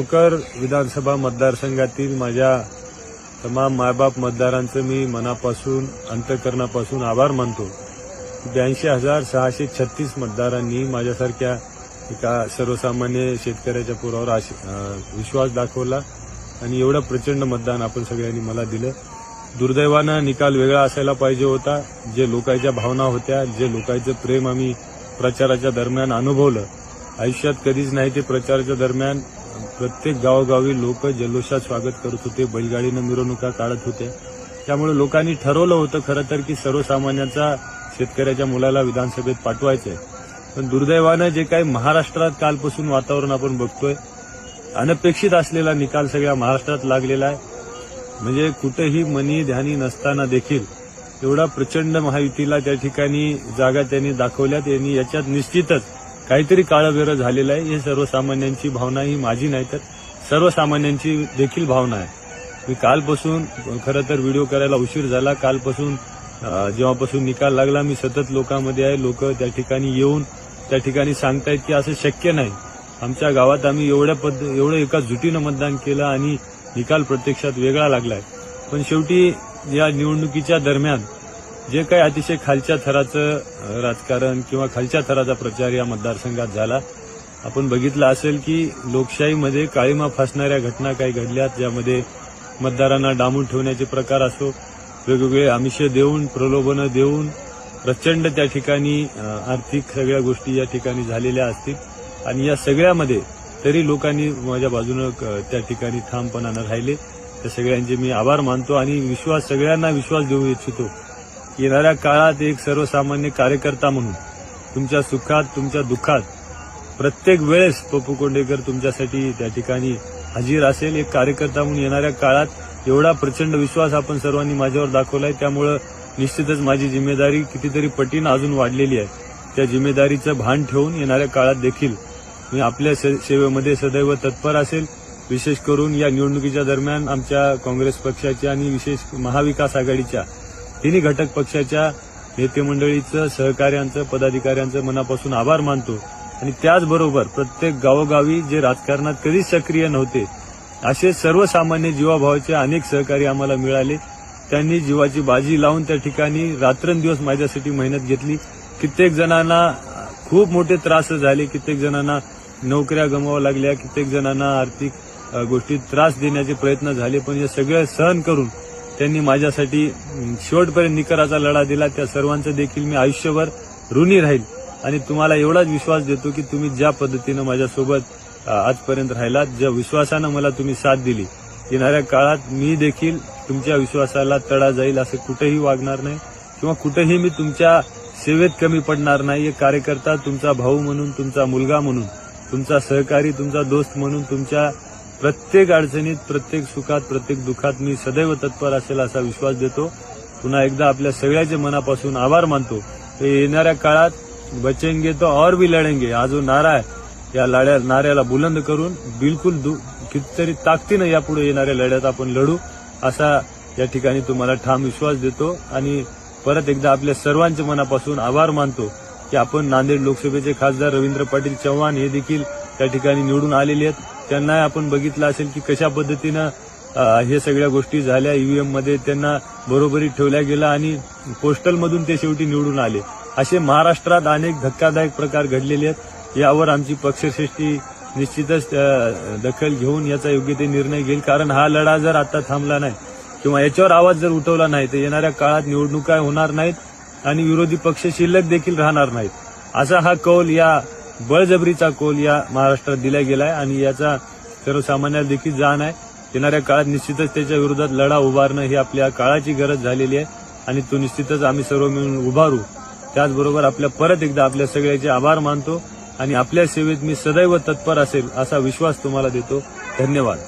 भोकर विधानसभा मतदारसंघातील माझ्या तमाम मायबाप मतदारांचं मी मनापासून अंतकरणापासून आभार मानतो. ब्याऐंशी हजार सहाशे छत्तीस मतदारांनी माझ्यासारख्या एका सर्वसामान्य शेतकऱ्याच्या पुरावर आश- विश्वास दाखवला आणि एवढं प्रचंड मतदान आपण सगळ्यांनी मला दिलं. दुर्दैवानं निकाल वेगळा असायला पाहिजे होता. जे लोकांच्या भावना होत्या जे लोकांचं प्रेम आम्ही प्रचाराच्या दरम्यान अनुभवलं. आयुष्यात कधीच नाही ते प्रचाराच्या दरम्यान प्रत्येक गावोगावी लोक जल्लोषात स्वागत करत होते. बैलगाडीनं मिरवणुका काढत होते. त्यामुळे लोकांनी ठरवलं होतं खरं तर की सर्वसामान्यांचा शेतकऱ्याच्या मुलाला विधानसभेत पाठवायचंय. पण दुर्दैवानं जे काही महाराष्ट्रात कालपासून वातावरण आपण बघतोय अनपेक्षित असलेला निकाल सगळ्या महाराष्ट्रात लागलेला आहे. म्हणजे कुठेही मनी ध्यानी नसताना देखील एवढा प्रचंड महायुतीला त्या ठिकाणी जागा त्यांनी दाखवल्यात. यांनी याच्यात निश्चितच काहीतरी काळबेरं झालेलं आहे. हे सर्वसामान्यांची भावना ही माझी नाही तर सर्वसामान्यांची देखील भावना आहे. मी कालपासून खरं तर व्हिडिओ करायला उशीर झाला. कालपासून जेव्हापासून निकाल लागला मी सतत लोकांमध्ये आहे. लोक त्या ठिकाणी येऊन त्या ठिकाणी सांगतायत की असं शक्य नाही. आमच्या गावात आम्ही एवढ्या पद्ध एवढं एका जुटीनं मतदान केलं आणि निकाल प्रत्यक्षात वेगळा लागलाय. पण शेवटी या निवडणुकीच्या दरम्यान जे काही अतिशय खालच्या थराचं राजकारण किंवा खालच्या थराचा प्रचार या मतदारसंघात झाला आपण बघितलं असेल की लोकशाहीमध्ये काळीमा फासणाऱ्या घटना काही घडल्यात ज्यामध्ये मतदारांना डांबून ठेवण्याचे प्रकार असो वेगवेगळे आमिष देऊन प्रलोभनं देऊन प्रचंड त्या ठिकाणी आर्थिक सगळ्या गोष्टी या ठिकाणी झालेल्या असतील. आणि या सगळ्यामध्ये तरी लोकांनी माझ्या बाजूनं क- त्या ठिकाणी ठामपणानं राहिले. त्या सगळ्यांचे मी आभार मानतो आणि विश्वास सगळ्यांना विश्वास देऊ इच्छितो. येणाऱ्या काळात एक सर्वसामान्य कार्यकर्ता म्हणून तुमच्या सुखात तुमच्या दुःखात प्रत्येक वेळेस पप्पू कोंडेकर तुमच्यासाठी त्या ठिकाणी हजीर असेल. एक कार्यकर्ता म्हणून येणाऱ्या काळात एवढा प्रचंड विश्वास आपण सर्वांनी माझ्यावर दाखवलाय. त्यामुळं निश्चितच माझी जिम्मेदारी कितीतरी पटीनं अजून वाढलेली आहे. त्या जिम्मेदारीचं भान ठेवून येणाऱ्या काळात देखील मी आपल्या से- सेवेमध्ये सदैव तत्पर असेल. विशेष करून या निवडणुकीच्या दरम्यान आमच्या काँग्रेस पक्षाच्या आणि विशेष महाविकास आघाडीच्या तिन्ही घटक पक्षाच्या नेते मंडळीचं सहकार्यांचं पदाधिकाऱ्यांचं मनापासून आभार मानतो. आणि त्याचबरोबर प्रत्येक गावोगावी जे राजकारणात कधीच सक्रिय नव्हते असे सर्वसामान्य जीवाभावाचे अनेक सहकारी आम्हाला मिळाले. त्यांनी जीवाची बाजी लावून त्या ठिकाणी रात्रंदिवस माझ्यासाठी मेहनत घेतली. कित्येक जणांना खूप मोठे त्रास झाले. कित्येक जणांना नोकऱ्या गमवाव्या लागल्या. कित्येक जणांना आर्थिक गोष्टीत त्रास देण्याचे प्रयत्न झाले. पण हे सगळं सहन करून त्यांनी माझ्यासाठी शेवटपर्यंत निकराचा लढा दिला. त्या सर्वांचं देखील मी आयुष्यभर ऋणी राहील. आणि तुम्हाला एवढाच विश्वास देतो की तुम्ही ज्या पद्धतीनं माझ्यासोबत आजपर्यंत राहिलात ज्या विश्वासानं मला तुम्ही साथ दिली येणाऱ्या काळात मी देखील तुमच्या विश्वासाला तडा जाईल असं कुठेही वागणार नाही. किंवा कुठेही मी तुमच्या सेवेत कमी पडणार नाही. एक कार्यकर्ता तुमचा भाऊ म्हणून तुमचा मुलगा म्हणून तुमचा सहकारी तुमचा दोस्त म्हणून तुमच्या प्रत्येक अडचणीत प्रत्येक सुखात प्रत्येक दुःखात मी सदैव तत्पर असेल असा विश्वास देतो. पुन्हा एकदा आपल्या सगळ्याचे मनापासून आभार मानतो. येणाऱ्या काळात बचेंगे तो और भी लढेंगे हा जो नारा आहे या लढ्या नाऱ्याला बुलंद करून बिलकुल दु- कितीतरी ताकदीनं यापुढे येणाऱ्या लढ्यात आपण लढू असा या ठिकाणी तुम्हाला ठाम विश्वास देतो. आणि परत एकदा आपल्या सर्वांच्या मनापासून आभार मानतो की आपण नांदेड लोकसभेचे खासदार रवींद्र पाटील चव्हाण हे देखील त्या ठिकाणी निवडून आलेले आहेत. त्यांना आपण बघितलं असेल की कशा पद्धतीनं हे सगळ्या गोष्टी झाल्या. ईव्हीएममध्ये त्यांना बरोबरी ठेवल्या गेला आणि पोस्टलमधून ते शेवटी निवडून आले. असे महाराष्ट्रात अनेक धक्कादायक प्रकार घडलेले आहेत. यावर आमची पक्षश्रेष्ठी निश्चितच दखल घेऊन याचा योग्य ते निर्णय घेईल. कारण हा लढा जर आता थांबला नाही किंवा याच्यावर आवाज जर उठवला नाही तर येणाऱ्या काळात निवडणुका होणार नाहीत आणि विरोधी पक्ष शिल्लक देखील राहणार नाहीत. असा हा कौल या बळजबरीचा कोल या महाराष्ट्रात दिला गेलाय आणि याचा सर्वसामान्याला देखील जाण आहे. येणाऱ्या काळात निश्चितच त्याच्या विरोधात लढा उभारणं ही आपल्या काळाची गरज झालेली आहे आणि तो निश्चितच आम्ही सर्व मिळून उभारू. त्याचबरोबर आपल्या परत एकदा आपल्या सगळ्याचे आभार मानतो आणि आपल्या सेवेत मी सदैव तत्पर असेल असा विश्वास तुम्हाला देतो. धन्यवाद.